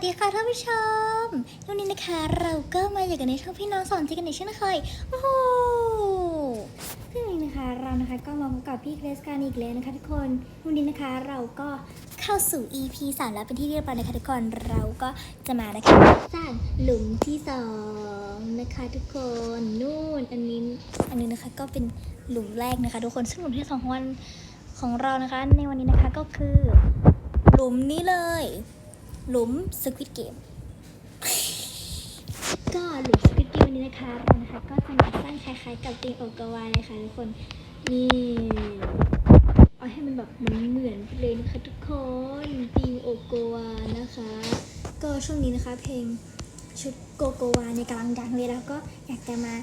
วัสดีค่ะท่านผู้ชมวันนี้นะคะ เราก็มาอยู่กันในช่องพี่น้องสอนที่กันในเช่นเคยโอ้โหซึ่งวันนี้นะคะเรานะคะก็มาพบกับพี่เกรซการอีกแล้วนะคะทุกคนวันนี้นะคะเราก็เข้าสู่ EP 3 แล้วเป็นที่เรียบร้อยนะคะทุกคนเราก็จะมานะคะสร้างหลุมที่สองนะคะทุกคนนู่นอันนี้อันนี้นะคะก็เป็นหลุมแรกนะคะทุกคนซึ่งหลุมที่สองของวันของเรานะคะ ในวันนี้นะคะก็คือหลุมนี้เลย หลุมสควิตเกม ก็หลุมสควิตเกมนี้นะคะเรานะคะก็จะมาสร้างคล้ายๆกับตีมโอกาวาเลยค่ะทุกคน นี่เอาให้มันแบบเหมือนเหมือนเลยนะคะทุกคนตีมโอกาวานะคะ ก็ช่วงนี้นะคะเพลงชุดโกโกวาในกำลังดังเลยแล้วก็อยากจะมา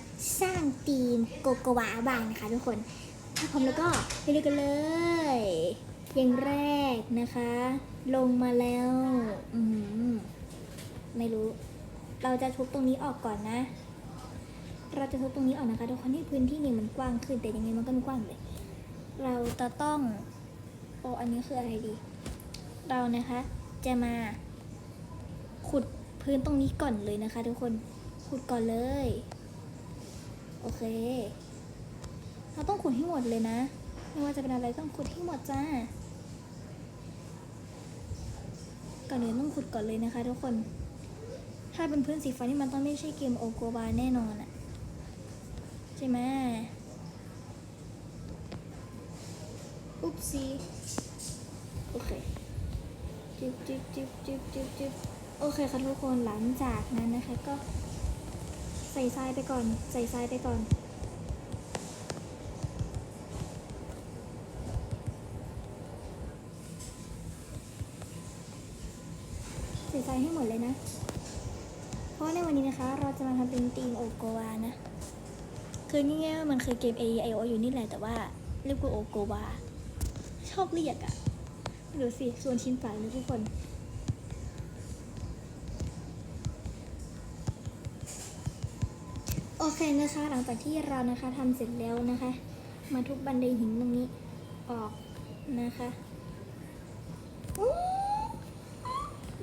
สร้างตีมโกโกวาบ้างนะคะทุกคน ถ้าพร้อมแล้วก็ไปดูกันเลย อย่างแรกนะคะ ลงมาแล้วอืมไม่รู้ เราจะทุบตรงนี้ออกก่อนนะ เราจะทุบตรงนี้ออกนะคะทุกคนให้พื้นที่นี่มันกว้างขึ้นแต่ยังไงมันก็ไม่กว้างเลยเราจะต้องโออันนี้คืออะไรดี เรานะคะ จะมา ขุดพื้นตรงนี้ก่อนเลยนะคะ ทุกคนขุดก่อนเลย โอเค เราต้องขุดให้หมดเลยนะไม่ว่าจะเป็นอะไรต้องขุดให้หมดจ้า ก่ อนอื่นต้องขุดก่อนเลยนะคะทุกคน ถ้าเป็นพื้นสีฟ้านี่มันต้องไม่ใช่เกมโอโกบาแน่นอนอะใช่ไหมอุ๊บซีโอเคจิบจิบจิบจิบจิบจิบโอเคค่ะทุกคนหลังจากนั้นนะคะก็ใส่ทรายไปก่อน ใส่ทรายไปก่อน ส่ใจให้หมดเลยนะ เพราะในวันนี้นะคะ เราจะมาทำเป็นตีมโอโกวานะ คือง่ายๆว่ามันคือเกม A I O อยู่นี่แหละแต่ว่าเรียกว่าโอโกวา ชอบเรียกอะดูสิส่วนชิ้นฝาเลยทุกคนโอเคนะคะ หลังจากที่เรานะคะทำเสร็จแล้วนะคะ มาทุบบันไดหินตรงนี้ออกนะคะอู้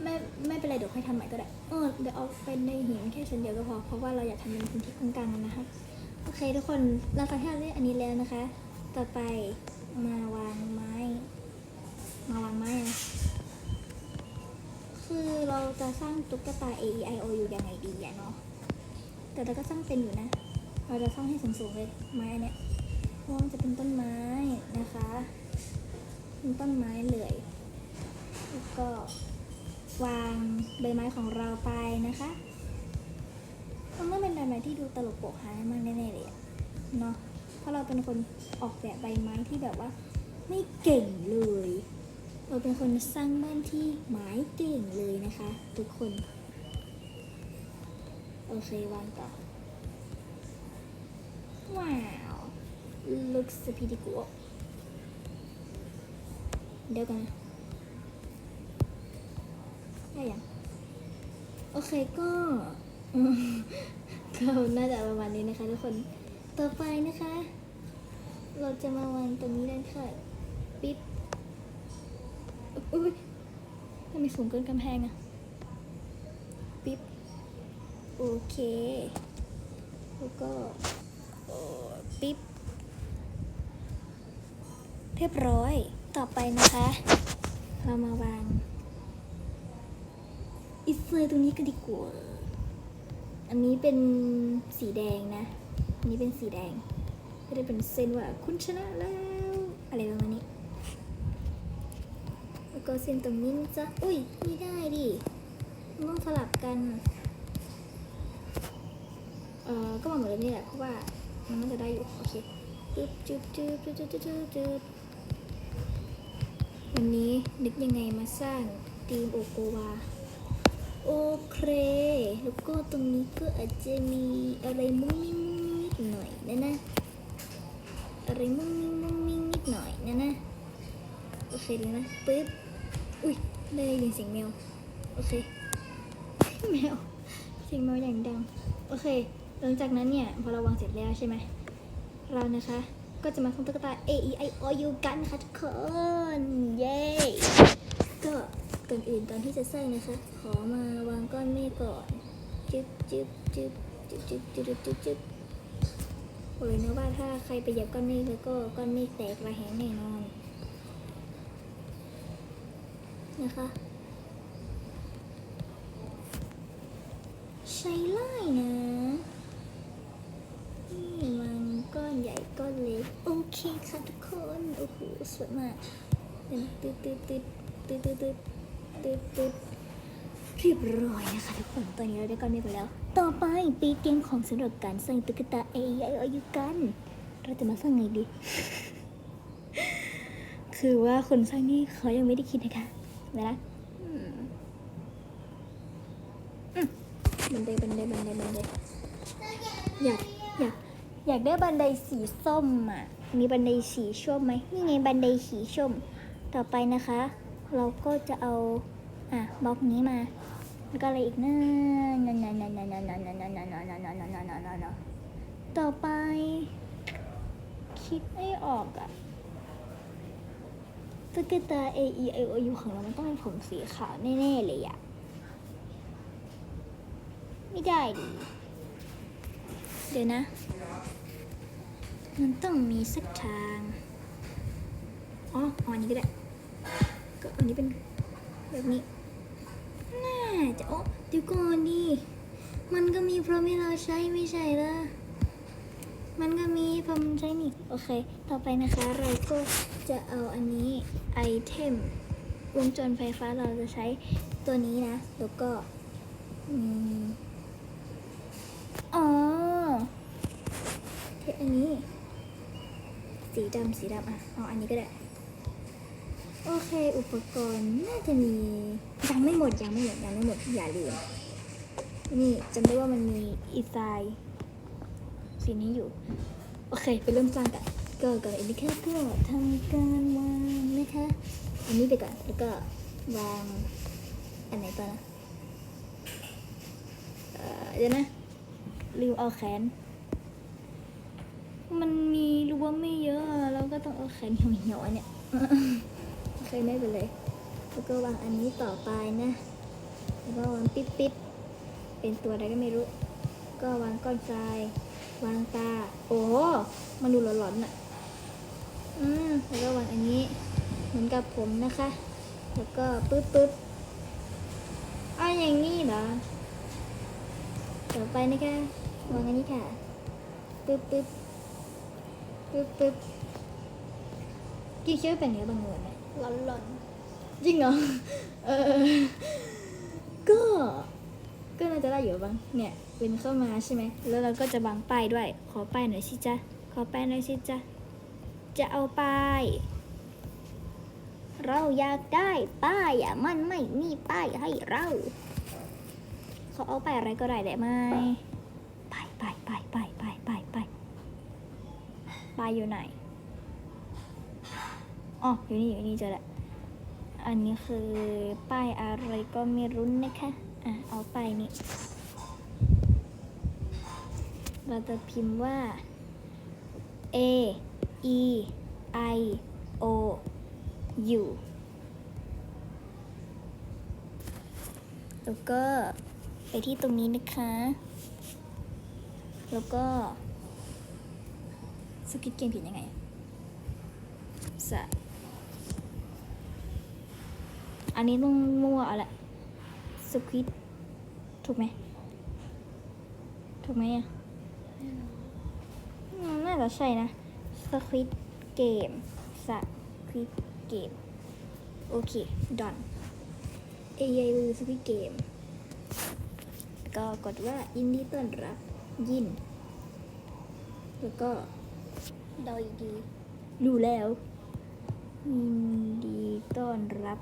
ไม่ไม่เป็นไรเดี๋ยวค่อยทำใหม่ก็ได้เออเดี๋ยวเอาเป็นในหินแค่ชั้นเดียวก็พอ เพราะว่าเราอยากทำเป็นพื้นที่กลางๆนะคะโอเคทุกคนเราทำให้เราได้อันนี้แล้วนะคะ ต่อไปมาวางไม้ มาวางไม้นะคือเราจะสร้างตุ๊กตา A E I O อยู่ยังไงดีอะเนาะแต่เราก็สร้างเป็นอยู่นะ เราจะสร้างให้สูงๆเลยไม้อันเนี้ยเพราะมันจะเป็นต้นไม้นะคะเป็นต้นไม้เลยแล้วก็ วางใบไม้ของเราไปนะคะมันก็เป็นใบไม้ที่ดูตลกโปกฮามากแน่ๆเลยเนาะเพราะเราเป็นคนออกแบบใบไม้ที่แบบว่า ไม่เก่งเลย เราเป็นคนสร้างบ้านที่ไม้เก่งเลยนะคะ ทุกคน โอเควางต่อ ว้าว looks pretty cool เดี๋ยวกันนะ ได้ยังโอเคก็ก็น่าจะประมาณนี้นะคะทุกคนต่อไปนะคะ เราจะมาวางตรงนี้ได้ค่ะปิ๊บอุ้ยทำไมสูงเกินกำแพงอะปิ๊บ โอเค แล้วก็โอ้ปิ๊บ เรียบร้อย ต่อไปนะคะ เรามาวาง อิสเซอร์ตรงนี้ก็ดีกว่า อันนี้เป็นสีแดงนะ อันนี้เป็นสีแดง ก็ได้เป็นเซนว่าคุณชนะแล้ว อะไรประมาณนี้ แล้วก็เซนตรงนี้จะอุ้ยไม่ได้ดิต้องสลับกัน เอ่อ ก็มาเหมือนนี้แหละ เพราะว่ามันน่าจะได้อยู่ โอเคจุ๊บจุ๊บจุ๊บจุ๊บจุ๊บจุ๊บวันนี้นึกยังไงมาสร้างทีมโอโกวา โอเค แล้วก็ตรงนี้ก็อาจจะมีอะไรมุ้งมิ้งมิ้งนิดหน่อยนะนะ อะไรมุ้งมิ้งมุ้งมิ้งนิดหน่อยนะนะ โอเคเลยนะปึ๊บ อุ้ยได้ยินเสียงแมว โอเค แมว เสียงแมวอย่างดัง โอเค หลังจากนั้นเนี่ยพอเราวางเสร็จแล้วใช่ไหม เรานะคะก็จะมาทำตุ๊กตา A E I O U กันนะคะทุกคน เย้ ก็ ก่อนอื่นตอนที่จะใส่นะคะ ขอมาวางก้อนเมฆก่อนจึ๊บจึ๊บจึ๊บจึ๊บจึ๊บจึ๊บจึ๊บจึ๊บบอกเลยนะว่าถ้าใครไปเหยียบก้อนเมฆแล้วก็ก้อนเมฆแตกระแหงแน่นอนนะคะใช้ไล่นะนี่มันก้อนใหญ่ก้อนเล็กโอเคค่ะทุกคน โอ้โหสวยมากตึ๊ดตึ๊ดตึ๊ดตึ๊ดตึ๊ด ตึ๊ดตึ๊ดตึ๊ดเรียบร้อยนะคะทุกคนตอนนี้เราได้ก้อนเมฆไปแล้ว ต่อไปปีเกมของสำหรับการสร้างตุ๊กตาเอไออายุกัน เราจะมาสร้างไงดี คือว่าคนสร้างนี่เขายังไม่ได้คิดนะคะเวลาอืมบันไดบันไดบันไดบันไดอยากอยากอยากได้บันไดสีส้มอะ มีบันไดสีส้มไหมนี่ไงบันไดสีส้ม ต่อไปนะคะ เราก็จะเอา อะบล็อกนี้มา แล้วก็อะไรอีกนะนั่นนั่นนั่นนั่นนั่นนั่นนั่นนั่นนั่นนั่นนั่นนั่นนั่นนั่นนั่นต่อไป คิดไม่ออกอะตุ๊กตา A E I O U ของเรา มันต้องเป็นผมสีขาวแน่ๆเลยอะไม่ได้ดิ เดี๋ยวนะ มันต้องมีสักทาง อ๋ออันนี้ก็ได้ ก็อันนี้เป็นแบบนี้ น่าจะโอ้ดี๋ยวก่อนดิ มันก็มีพรมให้เราใช้ไม่ใช่เหรอมันก็มีผมใช้นี่ โอเค ต่อไปนะคะเราก็จะเอาอันนี้ไอเทมวงจรไฟฟ้าเราจะใช้ตัวนี้นะ แล้วก็อืมอ๋อเทอันนี้ สีดำสีดำอะ เอาอันนี้ก็ได้ โอเค อุปกรณ์น่าจะมียังไม่หมดยังไม่หมดยังไม่หมดอย่าลืมนี่จำได้ว่ามันมีอีไซสีนี้อยู่ โอเค ไปเริ่มสร้างกันก็ก่อนอื่นนะคะก็ทำการวางนะคะอันนี้ไปก่อนแล้วก็วางอันไหนต่อนะเออเดี๋ยวนะลืมเอาแขน มันมีรั้วไม่เยอะอะเราก็ต้องเอาแขนเหี่ยวๆเนี่ย โอเคไม่เป็นไรแล้วก็วางอันนี้ต่อไปนะ แล้วก็วางปิ๊บๆเป็นตัวอะไรก็ไม่รู้ ก็วางก้อนทรายวางตา โอ้ มันดูหลอนๆน่ะ อืม แล้วก็วางอันนี้ เหมือนกับผมนะคะ แล้วก็ปึ๊บปึ๊บเอาอย่างนี้เหรอ ต่อไปนะคะ วางอันนี้ค่ะปึ๊บปึ๊บปึ๊บปึ๊บกี่คิดว่าเป็นเนื้อบางนวลไหม หลอนๆจริงเหรอ เออ ก็ ก็น่าจะได้อยู่บ้าง เนี่ยเป็นเข้ามาใช่ไหม แล้วเราก็จะวางป้ายด้วย ขอป้ายหน่อยสิจ๊ะ ขอป้ายหน่อยสิจ๊ะ จะเอาป้าย เราอยากได้ป้ายอะ มันไม่มีป้ายให้เรา เขาเอาป้ายอะไรก็ได้ได้ไหมป้ายป้ายป้ายป้ายป้ายป้ายป้ายป้ายอยู่ไหน อ๋ออยู่นี่อยู่นี่เจอละอันนี้คือป้ายอะไรก็ไม่รู้นะคะ อะ เอาป้ายนี้ เราจะพิมพ์ว่า A E I O U แล้วก็ไปที่ตรงนี้นะคะ แล้วก็สกิดเกมผิดยังไงสะ อันนี้ต้องมั่วอาแหละสควิดถูกไหมถูกไหมอะน่าจะใช่นะ Squid Game Squid Game โอเค done A I U Squid Game ก็กดว่ายินดีต้อนรับยิน แล้วก็ดอยดีรู้แล้วยินดีต้อนรับ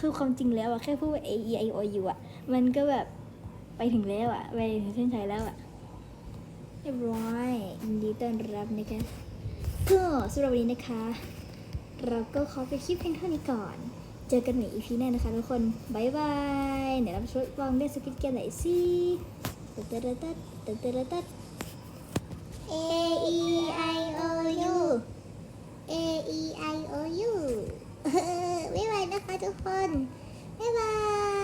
คือความจริงแล้วอะแค่พูดว่า A E I O U อะมันก็แบบไปถึงแล้วอะไปถึงเส้นชัยแล้วอะเรียบร้อยยินดีต้อนรับนะคะก็สำหรับวันนี้นะคะ เราก็ขอไปคลิปเพียงเท่านี้ก่อน เจอกันใหม่ EP หน้านะคะทุกคนบายบายเดี๋ยวเราช่วยลองเล่นสกิทเกมไหนอยสิตัดตัดตัดตัดตัดตัด A E I O U A E I O U นะคะทุกคน บ๊ายบาย